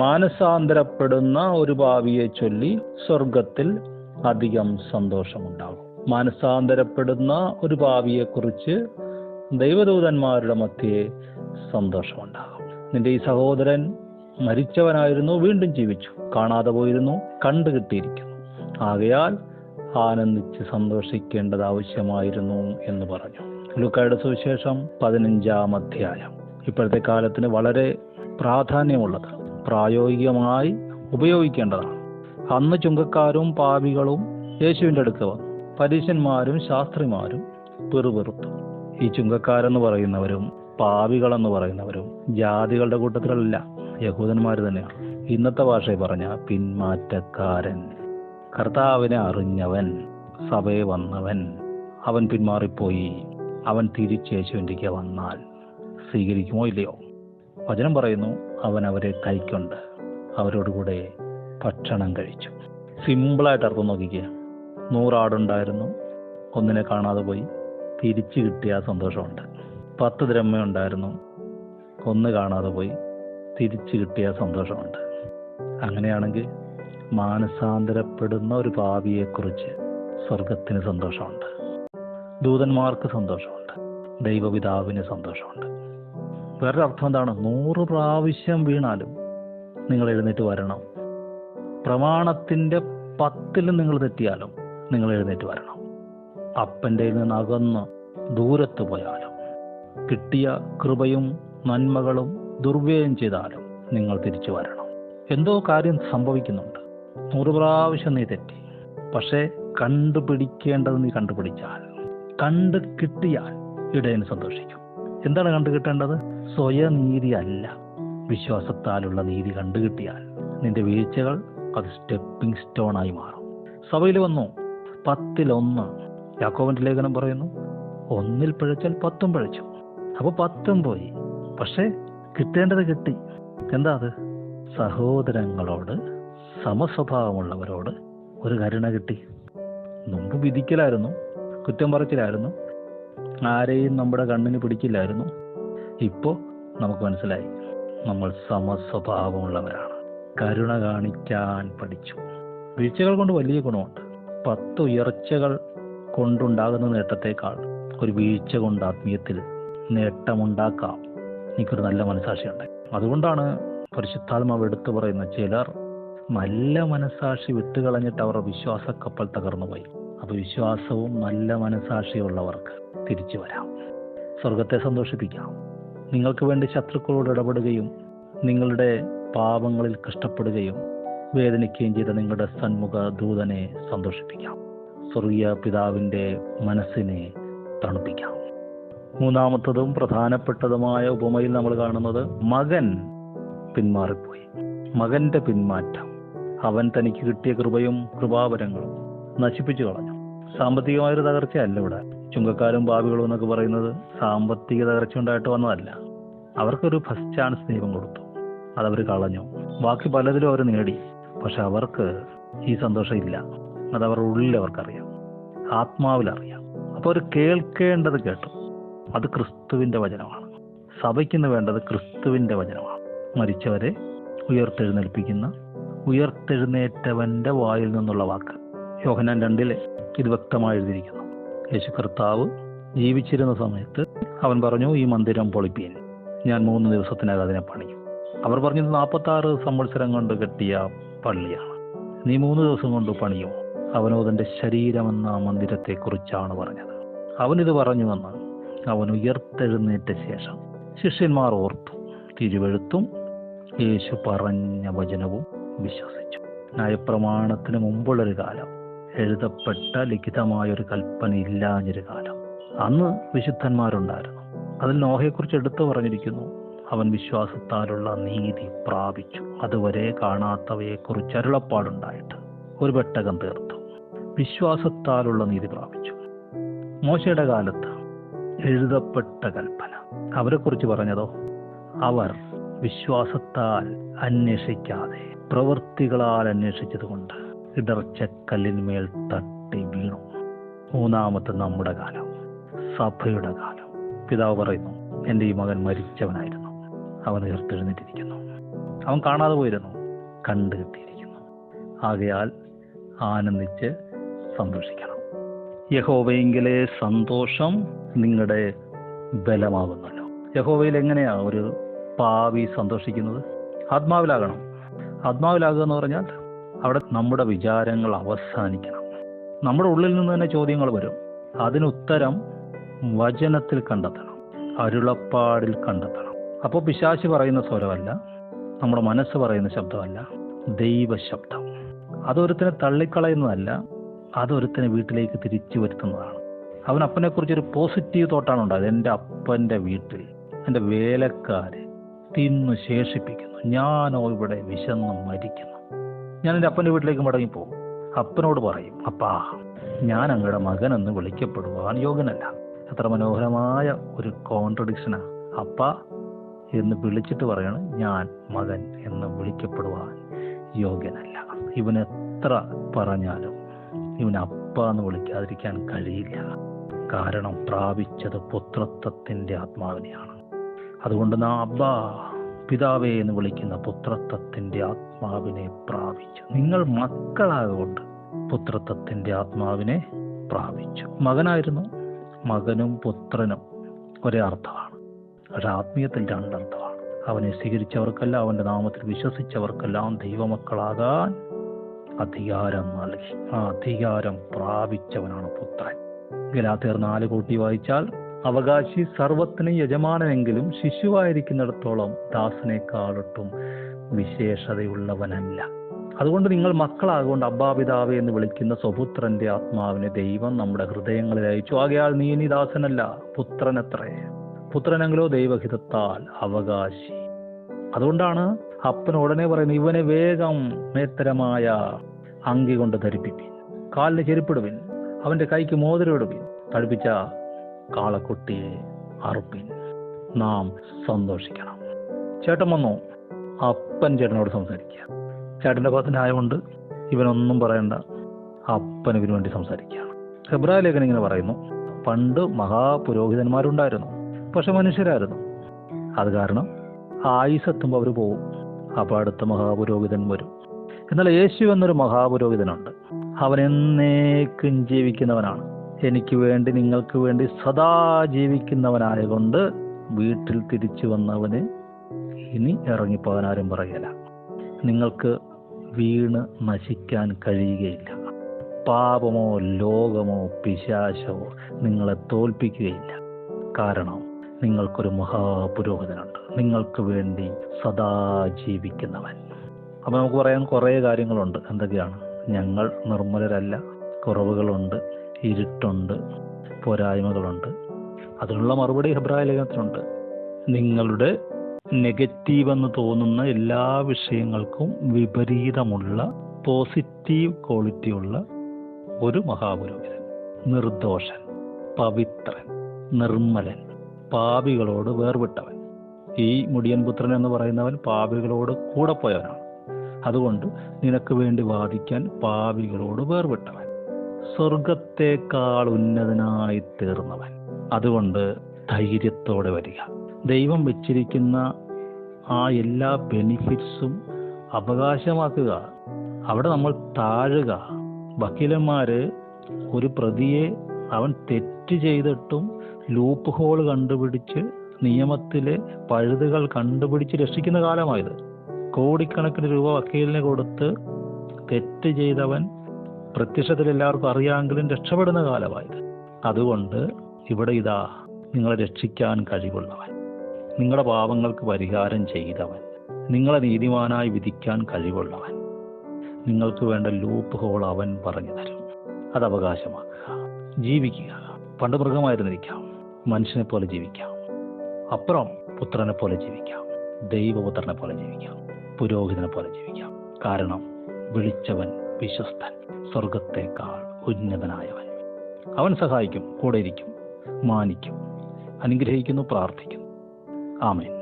മാനസാന്തരപ്പെടുന്ന ഒരു ഭാവിയെ ചൊല്ലി സ്വർഗത്തിൽ അധികം സന്തോഷമുണ്ടാകും. മാനസാന്തരപ്പെടുന്ന ഒരു ഭാവിയെക്കുറിച്ച് ദൈവദൂതന്മാരുടെ മധ്യേ സന്തോഷമുണ്ടാകും. നിന്റെ ഈ സഹോദരൻ മരിച്ചവനായിരുന്നു വീണ്ടും ജീവിച്ചു. കാണാതെ പോയിരുന്നു കണ്ടു കിട്ടിയിരിക്കുന്നു. ആകയാൽ ആനന്ദിച്ച് സന്തോഷിക്കേണ്ടത് ആവശ്യമായിരുന്നു എന്ന് പറഞ്ഞു. ലുക്കായുടെ സുവിശേഷം പതിനഞ്ചാം അധ്യായം. ഇപ്പോഴത്തെ കാലത്തിന് വളരെ പ്രാധാന്യമുള്ളത്. പ്രായോഗികമായി ഉപയോഗിക്കേണ്ടതാണ്. അന്ന് ചുങ്കക്കാരും പാപികളും യേശുവിന്റെ അടുക്ക വന്നു. പരീശന്മാരും ശാസ്ത്രിമാരും പെറുപെറുത്തു. ഈ ചുങ്കക്കാരെന്ന് പറയുന്നവരും പാപികളെന്ന് പറയുന്നവരും ജാതികളുടെ കൂട്ടത്തിലല്ല യഹൂദന്മാർ തന്നെയാണ്. ഇന്നത്തെ ഭാഷയിൽ പറഞ്ഞ പിന്മാറ്റക്കാരൻ. കർത്താവിനെ അറിഞ്ഞവൻ സഭയെ വന്നവൻ അവൻ പിന്മാറിപ്പോയി. അവൻ തിരിച്ചേശുവിന്റെ വന്നാൽ സ്വീകരിക്കുമോ ഇല്ലയോ? വചനം പറയുന്നു അവൻ അവരെ കൈക്കൊണ്ട് അവരോടുകൂടെ ഭക്ഷണം കഴിച്ചു. സിമ്പിളായിട്ട് അർത്ഥം നോക്കിക്കുക നൂറാടുണ്ടായിരുന്നു ഒന്നിനെ കാണാതെ പോയി. തിരിച്ചു കിട്ടിയ സന്തോഷമുണ്ട്. പത്ത് ദ്രഹ്മ ഉണ്ടായിരുന്നു ഒന്ന് കാണാതെ പോയി. തിരിച്ചു കിട്ടിയ സന്തോഷമുണ്ട്. അങ്ങനെയാണെങ്കിൽ മാനസാന്തരപ്പെടുന്ന ഒരു ഭാവിയെക്കുറിച്ച് സ്വർഗത്തിന് സന്തോഷമുണ്ട്. ദൂതന്മാർക്ക് സന്തോഷമുണ്ട്. ദൈവപിതാവിന് സന്തോഷമുണ്ട്. വേറൊരു അർത്ഥം എന്താണ്? നൂറ് പ്രാവശ്യം വീണാലും നിങ്ങൾ എഴുന്നേറ്റ് വരണം. പ്രമാണത്തിന്റെ പത്തിൽ നിങ്ങൾ തെറ്റിയാലും നിങ്ങൾ എഴുന്നേറ്റ് വരണം. അപ്പന്റെ നിന്ന് അകന്ന് ദൂരത്ത് പോയാലും കിട്ടിയ കൃപയും നന്മകളും ദുർവ്യയം ചെയ്താലും നിങ്ങൾ തിരിച്ചു വരണം. എന്തോ കാര്യം സംഭവിക്കുന്നുണ്ട്. നൂറ് പ്രാവശ്യം നീ തെറ്റി. പക്ഷേ കണ്ടുപിടിക്കേണ്ടത് നീ കണ്ടുപിടിച്ചാൽ കണ്ടു കിട്ടിയാൽ ഇടയന് സന്തോഷിക്കും. എന്താണ് കണ്ടു കിട്ടേണ്ടത് സ്വയനീതി അല്ല വിശ്വാസത്താലുള്ള നീതി കണ്ടുകിട്ടിയാൽ നിന്റെ വീഴ്ചകൾ അത് സ്റ്റെപ്പിംഗ് സ്റ്റോണായി മാറും. സഭയിൽ വന്നു. പത്തിലൊന്ന്. യാക്കോവന്റെ ലേഖനം പറയുന്നു. ഒന്നിൽ പിഴച്ചാൽ പത്തും പിഴച്ചു. അപ്പോൾ പത്തും പോയി. പക്ഷേ കിട്ടേണ്ടത് കിട്ടി. എന്താ അത്? സഹോദരങ്ങളോട് സമസ്വഭാവമുള്ളവരോട് ഒരു കരുണ കിട്ടി. മുമ്പ് വിധിക്കലായിരുന്നു. കുറ്റം പറച്ചിലായിരുന്നു. ആരെയും നമ്മുടെ കണ്ണിന് പിടിക്കില്ലായിരുന്നു. ഇപ്പോൾ നമുക്ക് മനസ്സിലായി. നമ്മൾ സമസ്വഭാവമുള്ളവരാണ്. കരുണ കാണിക്കാൻ പഠിച്ചു. വീഴ്ചകൾ കൊണ്ട് വലിയ ഗുണമുണ്ട്. പത്ത് ഉയർച്ചകൾ കൊണ്ടുണ്ടാകുന്ന നേട്ടത്തേക്കാൾ ഒരു വീഴ്ച കൊണ്ട് ആത്മീയത്തിൽ നേട്ടമുണ്ടാക്കാം. എനിക്കൊരു നല്ല മനസാക്ഷിയുണ്ട് അതുകൊണ്ടാണ് പരിശുദ്ധാത്മാവ് എടുത്തു പറയുന്ന ചിലർ നല്ല മനസാക്ഷി വിട്ടുകളഞ്ഞിട്ട് അവരുടെ വിശ്വാസ കപ്പൽ തകർന്നുപോയി. അപ്പൊ വിശ്വാസവും നല്ല മനസാക്ഷിയുള്ളവർക്ക് തിരിച്ചു വരാം. സ്വർഗത്തെ സന്തോഷിപ്പിക്കാം. നിങ്ങൾക്ക് വേണ്ടി ശത്രുക്കളോട് ഇടപെടുകയും നിങ്ങളുടെ പാപങ്ങളിൽ കഷ്ടപ്പെടുകയും വേദനിക്കുകയും ചെയ്ത നിങ്ങളുടെ സന്മുഖ ദൂതനെ സന്തോഷിപ്പിക്കാം. സ്വർഗീയ പിതാവിന്റെ മനസ്സിനെ തണുപ്പിക്കാം. മൂന്നാമത്തതും പ്രധാനപ്പെട്ടതുമായ ഉപമയിൽ നമ്മൾ കാണുന്നത് മകൻ പിന്മാറിപ്പോയി. മകന്റെ പിന്മാറ്റം. അവൻ തനിക്ക് കിട്ടിയ കൃപയും കൃപാവരങ്ങളും നശിപ്പിച്ചു കളഞ്ഞു. സാമ്പത്തികമായൊരു തകർച്ചയല്ല ഇവിടെ. ചുങ്കക്കാരും ഭാവികളും എന്നൊക്കെ പറയുന്നത് സാമ്പത്തിക തകർച്ച ഉണ്ടായിട്ട് വന്നതല്ല. അവർക്കൊരു ഫസ്റ്റ് ചാൻസ് ദൈവം കൊടുത്തു. അതവർ കളഞ്ഞു. ബാക്കി പലതിലും അവർ നേടി. പക്ഷെ അവർക്ക് ഈ സന്തോഷം ഇല്ല. അത് അവരുടെ ഉള്ളിൽ അവർക്കറിയാം. ആത്മാവിലറിയാം അപ്പോൾ അവർ കേൾക്കേണ്ടത് കേട്ടു. അത് ക്രിസ്തുവിന്റെ വചനമാണ്. സഭയ്ക്കിന്ന് വേണ്ടത് ക്രിസ്തുവിന്റെ വചനമാണ്. മരിച്ചവരെ ഉയർത്തെഴുന്നേൽപ്പിക്കുന്ന ഉയർത്തെഴുന്നേറ്റവന്റെ വായിൽ നിന്നുള്ള വാക്ക്. യോഹനാൻ രണ്ടിലെ ഇത് വ്യക്തമായി എഴുതിയിരിക്കുന്നു. യേശു കർത്താവ് ജീവിച്ചിരുന്ന സമയത്ത് അവൻ പറഞ്ഞു ഈ മന്ദിരം പൊളിപ്പീൻ. ഞാൻ മൂന്ന് ദിവസത്തിനകം അതിനെ പണിയും. അവർ പറഞ്ഞത് നാൽപ്പത്തി ആറ് സംവത്സരം കൊണ്ട് കെട്ടിയ പള്ളിയാണ്. നീ മൂന്ന് ദിവസം കൊണ്ട് പണിയോ. അവനോ തന്റെ ശരീരമെന്ന മന്ദിരത്തെക്കുറിച്ചാണ് പറഞ്ഞത്. അവനിത് പറഞ്ഞുവെന്ന് അവൻ ഉയർത്തെഴുന്നേറ്റ ശേഷം ശിഷ്യന്മാർ ഓർത്തു തിരുവെഴുത്തും യേശു പറഞ്ഞ വചനവും വിശ്വസിച്ചു. ന്യായപ്രമാണത്തിന് മുമ്പുള്ളൊരു കാലം. എഴുതപ്പെട്ട ലിഖിതമായ ഒരു കൽപ്പന ഇല്ലാഞ്ഞൊരു കാലം. അന്ന് വിശുദ്ധന്മാരുണ്ടായിരുന്നു. അതിൽ നോഹയെക്കുറിച്ച് എടുത്തു പറഞ്ഞിരിക്കുന്നു. അവൻ വിശ്വാസത്താലുള്ള നീതി പ്രാപിച്ചു. അതുവരെ കാണാത്തവയെക്കുറിച്ച് അരുളപ്പാടുണ്ടായിട്ട് ഒരു പെട്ടകം തീർത്തു. വിശ്വാസത്താലുള്ള നീതി പ്രാപിച്ചു. മോശയുടെ കാലത്ത് എഴുതപ്പെട്ട കൽപ്പന. അവരെക്കുറിച്ച് പറഞ്ഞതോ? അവർ വിശ്വാസത്താൽ അന്വേഷിക്കാതെ പ്രവൃത്തികളാൽ അന്വേഷിച്ചതുകൊണ്ട് ഇടർച്ചക്കല്ലിന്മേൽ തട്ടി വീണു. മൂന്നാമത്തെ നമ്മുടെ കാലം സഭയുടെ കാലം. പിതാവ് പറയുന്നു എന്റെ ഈ മകൻ മരിച്ചവനായിരുന്നു. അവൻ ഉയർത്തെഴുന്നേറ്റിരിക്കുന്നു. അവൻ കാണാതെ പോയിരുന്നു കണ്ടു കിട്ടിയിരിക്കുന്നു. ആകയാൽ ആനന്ദിച്ച് സന്തോഷിക്കണം. യഹോവയെങ്കിലെ സന്തോഷം നിങ്ങളുടെ ബലമാകുന്നല്ലോ. യഹോവയിൽ എങ്ങനെയാ ഒരു പാവി സന്തോഷിക്കുന്നത്? ആത്മാവിലാകണം. ആത്മാവിലാകുക എന്ന് പറഞ്ഞാൽ അവിടെ നമ്മുടെ വിചാരങ്ങൾ അവസാനിക്കണം. നമ്മുടെ ഉള്ളിൽ നിന്ന് തന്നെ ചോദ്യങ്ങൾ വരും. അതിനുത്തരം വചനത്തിൽ കണ്ടെത്തണം. അരുളപ്പാടിൽ കണ്ടെത്തണം. അപ്പോൾ പിശാശി പറയുന്ന സ്വരമല്ല. നമ്മുടെ മനസ്സ് പറയുന്ന ശബ്ദമല്ല. ദൈവശബ്ദം. അതൊരുത്തിനെ തള്ളിക്കളയുന്നതല്ല. അതൊരുത്തിനെ വീട്ടിലേക്ക് തിരിച്ചു വരുത്തുന്നതാണ്. അവൻ അപ്പനെക്കുറിച്ചൊരു പോസിറ്റീവ് തോട്ടാണ് ഉണ്ടായത്. എന്റെ അപ്പന്റെ വീട്ടിൽ എന്റെ വേലക്കാരെ തിന്നു ശേഷിപ്പിക്കുന്നു. ഞാനോ ഇവിടെ വിശന്ന് മരിക്കുന്നു. ഞാൻ എന്റെ അപ്പന്റെ വീട്ടിലേക്ക് മടങ്ങിപ്പോകും. അപ്പനോട് പറയും അപ്പാ ഞാൻ അങ്ങയുടെ മകൻ എന്ന് വിളിക്കപ്പെടുവാൻ യോഗ്യനല്ല. എത്ര മനോഹരമായ ഒരു കോൺട്രഡിക്ഷനാ അപ്പ എന്ന് വിളിച്ചിട്ട് പറയാണ് ഞാൻ മകൻ എന്ന് വിളിക്കപ്പെടുവാൻ യോഗ്യനല്ല. ഇവൻ എത്ര പറഞ്ഞാലും ഇവൻ അപ്പ എന്ന് വിളിക്കാതിരിക്കാൻ കഴിയില്ല. കാരണം പ്രാപിച്ചത് പുത്രത്വത്തിന്റെ ആത്മാവിനെയാണ്. അതുകൊണ്ട് നാ അബ്ബ പിതാവേ എന്ന് വിളിക്കുന്ന പുത്രത്വത്തിന്റെ ആത്മാവിനെ പ്രാപിച്ചു. നിങ്ങൾ മക്കളാകൊണ്ട് പുത്രത്വത്തിന്റെ ആത്മാവിനെ പ്രാപിച്ചു. മകനായിരുന്നു മകനും പുത്രനും ഒരേ അർത്ഥമാണ്. പക്ഷെ ആത്മീയത്തിൽ രണ്ടർത്ഥമാണ്. അവനെ സ്വീകരിച്ചവർക്കല്ല അവന്റെ നാമത്തിൽ വിശ്വസിച്ചവർക്കെല്ലാം ദൈവമക്കളാകാൻ അധികാരം നൽകി. ആ അധികാരം പ്രാപിച്ചവനാണ് പുത്രൻ. ഗലാത്തേർ നാല് കൂട്ടി വായിച്ചാൽ അവകാശി സർവത്തിനും യജമാനനെങ്കിലും ശിശുവായിരിക്കുന്നിടത്തോളം ദാസനേക്കാളൊട്ടും വിശേഷതയുള്ളവനല്ല. അതുകൊണ്ട് നിങ്ങൾ മക്കളാകൊണ്ട് അബ്ബാപിതാവെ എന്ന് വിളിക്കുന്ന സ്വപുത്രന്റെ ആത്മാവിനെ ദൈവം നമ്മുടെ ഹൃദയങ്ങളിൽ അയച്ചു. ആകയാൽ നീ ഇനി ദാസനല്ല പുത്രനത്രേ. പുത്രനെങ്കിലോ ദൈവഹിതത്താൽ അവകാശി. അതുകൊണ്ടാണ് അപ്പൻ ഉടനെ പറയുന്നത് ഇവനെ വേഗം മേത്തരമായ അങ്കി കൊണ്ട് ധരിപ്പിപ്പിൻ. കാലിന് ചെരുപ്പിടുവിൻ അവന്റെ കൈക്ക് മോതിരം ഇടുവിൻ. തടിപ്പിച്ച കാളക്കുട്ടിയെ അറുപ്പിൻ നാം സന്തോഷിക്കണം. ചേട്ടൻ വന്നോ? അപ്പൻ ചേട്ടനോട് സംസാരിക്കുക ചേട്ടന്റെ ഭാഗത്തിനായതുകൊണ്ട് ഇവനൊന്നും പറയണ്ട. അപ്പൻ ഇവന് വേണ്ടി സംസാരിക്കുകയാണ് ഹെബ്രായ ലേഖനം ഇങ്ങനെ പറയുന്നു. പണ്ട് മഹാപുരോഹിതന്മാരുണ്ടായിരുന്നു. പക്ഷെ മനുഷ്യരായിരുന്നു. അത് കാരണം ആയുസെത്തുമ്പോൾ അവർ പോകും അപ്പോൾ അടുത്ത മഹാപുരോഹിതൻ വരും. എന്നാൽ യേശു എന്നൊരു മഹാപുരോഹിതനുണ്ട്. അവൻ എന്നേക്കും ജീവിക്കുന്നവനാണ്. എനിക്ക് വേണ്ടി നിങ്ങൾക്ക് വേണ്ടി സദാ ജീവിക്കുന്നവനായതുകൊണ്ട് വീട്ടിൽ തിരിച്ചു വന്നവന് ഇനി ഇറങ്ങിപ്പോകാൻ ആരും പറയല. നിങ്ങൾക്ക് വീണ് നശിക്കാൻ കഴിയുകയില്ല. പാപമോ ലോകമോ പിശാശമോ നിങ്ങളെ തോൽപ്പിക്കുകയില്ല. കാരണം നിങ്ങൾക്കൊരു മഹാപുരോഹിതനുണ്ട്. നിങ്ങൾക്ക് വേണ്ടി സദാ ജീവിക്കുന്നവൻ. അപ്പം നമുക്ക് പറയാൻ കുറേ കാര്യങ്ങളുണ്ട്. എന്തൊക്കെയാണ്? ഞങ്ങൾ നിർമ്മലരല്ല കുറവുകളുണ്ട്. ഇരുട്ടുണ്ട്. പോരായ്മകളുണ്ട്. അതിനുള്ള മറുപടി ഹെബ്രായ ലേഖനത്തിലുണ്ട്. നിങ്ങളുടെ നെഗറ്റീവ് എന്ന് തോന്നുന്ന എല്ലാ വിഷയങ്ങൾക്കും വിപരീതമുള്ള പോസിറ്റീവ് ക്വാളിറ്റി ഉള്ള ഒരു മഹാപുരോഹിതൻ നിർദോഷൻ പവിത്രൻ നിർമ്മലൻ പാപികളോട് വേർവിട്ടവൻ. ഈ മുടിയൻ പുത്രൻ എന്ന് പറയുന്നവൻ പാപികളോട് കൂടെ പോയവനാണ്. അതുകൊണ്ട് നിനക്ക് വേണ്ടി വാദിക്കാൻ പാപികളോട് വേർവിട്ടവൻ. സ്വർഗത്തേക്കാൾ ഉന്നതനായി തീർന്നവൻ. അതുകൊണ്ട് ധൈര്യത്തോടെ വരിക. ദൈവം വെച്ചിരിക്കുന്ന ആ എല്ലാ ബെനിഫിറ്റ്സും അവകാശമാക്കുക. അവിടെ നമ്മൾ താഴുക. വക്കീലന്മാര് ഒരു പ്രതിയെ അവൻ തെറ്റ് ചെയ്തിട്ടും ലൂപ്പ് ഹോൾ കണ്ടുപിടിച്ച് നിയമത്തിലെ പഴുതുകൾ കണ്ടുപിടിച്ച് രക്ഷിക്കുന്ന കാലമായത്. കോടിക്കണക്കിന് രൂപ വക്കീലിന് കൊടുത്ത് തെറ്റ് ചെയ്തവൻ പ്രത്യക്ഷത്തിൽ എല്ലാവർക്കും അറിയാമെങ്കിലും രക്ഷപ്പെടുന്ന കാലമായത്. അതുകൊണ്ട് ഇവിടെ ഇതാ നിങ്ങളെ രക്ഷിക്കാൻ കഴിവുള്ളവൻ. നിങ്ങളുടെ പാപങ്ങൾക്ക് പരിഹാരം ചെയ്തവൻ. നിങ്ങളെ നീതിമാനായി വിധിക്കാൻ കഴിവുള്ളവൻ. നിങ്ങൾക്ക് വേണ്ട ലൂപ്പ് ഹോൾ അവൻ പറഞ്ഞു തരും. അത് അവകാശമാക്കുക. ജീവിക്കുക. പണ്ട് മൃഗമായിരുന്നിരിക്കാം. മനുഷ്യനെ പോലെ ജീവിക്കാം. അപ്പുറം പുത്രനെ പോലെ ജീവിക്കാം. ദൈവപുത്രനെ പോലെ ജീവിക്കാം. പുരോഹിതനെ പോലെ ജീവിക്കാം. കാരണം വിളിച്ചവൻ വിശ്വസ്തൻ സ്വർഗത്തേക്കാൾ ഉന്നതനായവൻ. അവൻ സഹായിക്കും കൂടെ ഇരിക്കും മാനിക്കും അനുഗ്രഹിക്കുന്നു പ്രാർത്ഥിക്കുന്നു. ആമേൻ.